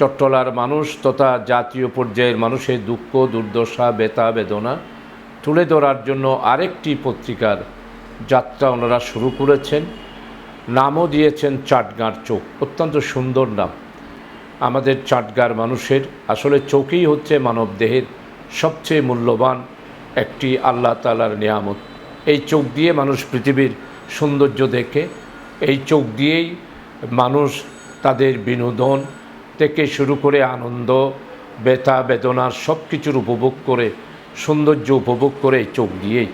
চট্টলার মানুষ তথা জাতীয় পর্যায়ের মানুষের দুঃখ, দুর্দশা বেতা বেদনা তুলে ধরার জন্য আরেকটি পত্রিকার যাত্রা ওনারা শুরু করেছেন। নামও দিয়েছেন চাটগাঁর চোখ। অত্যন্ত সুন্দর নাম। আমাদের চাটগাঁর মানুষের আসলে চোখেই হচ্ছে মানবদেহের সবচেয়ে মূল্যবান একটি আল্লাহ তালার নিয়ামত। এই চোখ দিয়ে মানুষ পৃথিবীর সৌন্দর্য দেখে, এই চোখ দিয়েই মানুষ তাদের বিনোদন থেকে শুরু করে আনন্দ, ব্যথা বেদনার সব কিছুর উপভোগ করে, সৌন্দর্য উপভোগ করে চোখ দিয়েই।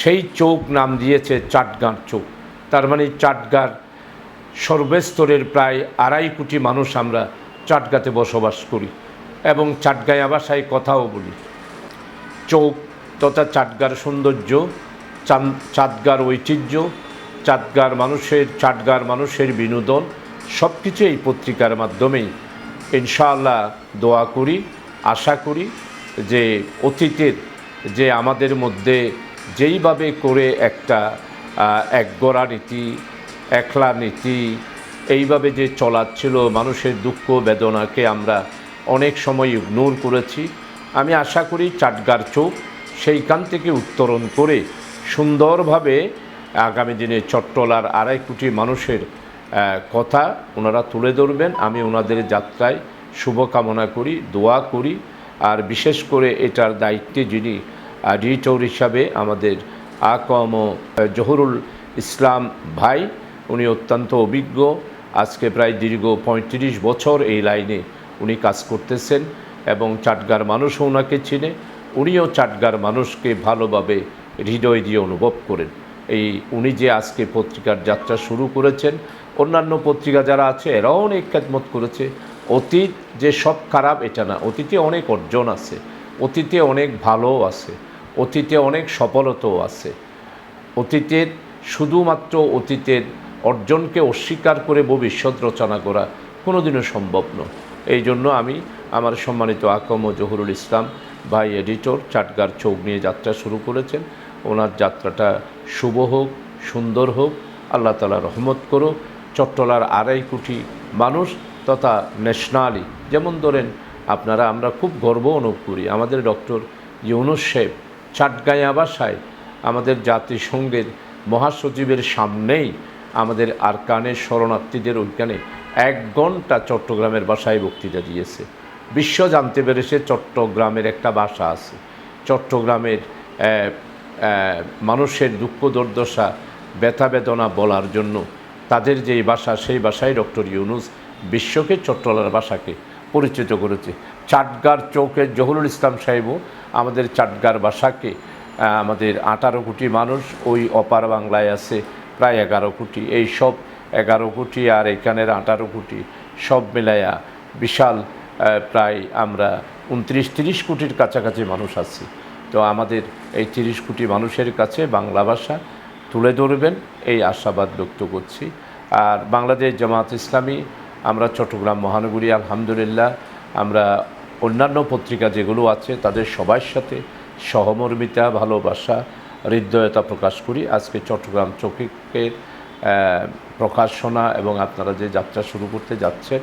সেই চোখ নাম দিয়েছে চাটগাঁর চোখ। তার মানে চাটগার সর্বস্তরের প্রায় আড়াই কোটি মানুষ আমরা চাটগাতে বসবাস করি এবং চাটগাঁয়া ভাষায় কথাও বলি। চোখ তথা চাটগার সৌন্দর্য চাটগার ঐতিহ্য, চাটগার মানুষের চাটগার মানুষের বিনোদন সব কিছু এই পত্রিকার মাধ্যমেই ইনশাআল্লাহ দোয়া করি, আশা করি যে অতীতের যে আমাদের মধ্যে যেইভাবে করে একটা একগড়া নীতি, একলা নীতি, এইভাবে যে চলাচ্ছিল মানুষের দুঃখ বেদনাকে আমরা অনেক সময় ইগনোর করেছি, আমি আশা করি চাটগার চোখ সেইখান থেকে উত্তরণ করে সুন্দরভাবে আগামী দিনে চট্টলার আড়াই কোটি মানুষের কথা ওনারা তুলে ধরবেন। আমি ওনাদের যাত্রায় শুভকামনা করি, দোয়া করি। আর বিশেষ করে এটার দায়িত্বে যিনি এডিটর হিসাবে আমাদের আকম জহুরুল ইসলাম ভাই, উনি অত্যন্ত অভিজ্ঞ। আজকে প্রায় দীর্ঘ পঁয়ত্রিশ বছর এই লাইনে উনি কাজ করতেছেন এবং চাটগার মানুষও ওনাকে চিনে। উনিও চাটগার মানুষকে ভালোভাবে হৃদয় দিয়ে অনুভব করেন। এই উনি যে আজকে পত্রিকার যাত্রা শুরু করেছেন, অন্যান্য পত্রিকা যারা আছে, এরাও অনেক খেদমত করেছে। অতীত যে সব খারাপ, এটা না। অতীতে অনেক অর্জন আছে। অতীতে অনেক ভালোও আছে। অতীতে অনেক সফলতাও আছে। অতীতের শুধুমাত্র অতীতের অর্জনকে অস্বীকার করে ভবিষ্যৎ রচনা করা কোনোদিনও সম্ভব নয়। এই জন্য আমি আমার সম্মানিত আকম জহুরুল ইসলাম ভাই এডিটর, চাটগার চৌক নিয়ে যাত্রা শুরু করেছেন। ওনার যাত্রাটা শুভ হোক, সুন্দর হোক, আল্লাহ তালা রহমত করো চট্টলার আড়াই কোটি মানুষ তথা ন্যাশনালি যেমন ধরেন, আপনারা, আমরা খুব গর্ব অনুভব করি। আমাদের ডক্টর ইউনুস সাহেব চাটগাঁয়া বাসায় আমাদের জাতিসংঘের মহাসচিবের সামনেই আমাদের আর আরকানের শরণার্থীদের ওইখানে এক ঘণ্টা চট্টগ্রামের বাসায় বক্তৃতা দিয়েছে। বিশ্ব জানতে পেরেছে চট্টগ্রামের একটা ভাষা আছে। চট্টগ্রামের মানুষের দুঃখ দুর্দশা, ব্যথা বেদনা বলার জন্য তাদের যেই ভাষা সেই ভাষায় ডক্টর ইউনুস বিশ্বকে চট্টলার ভাষাকে পরিচিত করেছে। চাটগার চৌকে জহুরুল ইসলাম সাহেবও আমাদের চাটগার ভাষাকে আমাদের আঠারো কোটি মানুষ ওই অপার বাংলায় আছে, প্রায় এগারো কোটি। এই সব এগারো কোটি আর এখানের আঠারো কোটি সব মিলাইয়া বিশাল প্রায় আমরা উনত্রিশ, তিরিশ কোটির কাছাকাছি মানুষ আছি। তো আমাদের এই তিরিশ কোটি মানুষের কাছে বাংলা ভাষা তুলে ধরবেন, এই আশাবাদ ব্যক্ত করছি। আর বাংলাদেশ জামাত ইসলামী, আমরা চট্টগ্রাম মহানগরী, আলহামদুলিল্লাহ, আমরা অন্যান্য পত্রিকা যেগুলো আছে, তাদের সবার সাথে সহমর্মিতা, ভালোবাসা, হৃদয়তা প্রকাশ করি। আজকে চট্টগ্রাম চকিকের প্রকাশনা এবং আপনারা যে যাত্রা শুরু করতে যাচ্ছেন,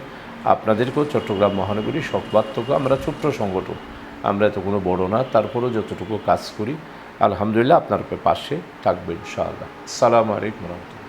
আপনাদেরকেও চট্টগ্রাম মহানগরী সংবাদটুকু আমরা ছোট্ট সংগঠন আমরা এত কোনো বড় না, তারপরেও যতটুকু কাজ করি, আলহামদুলিল্লাহ আপনার পাশে থাকবেন ইনশাআল্লাহ। সালাম আলাইকুম রহমতুল্লাহ।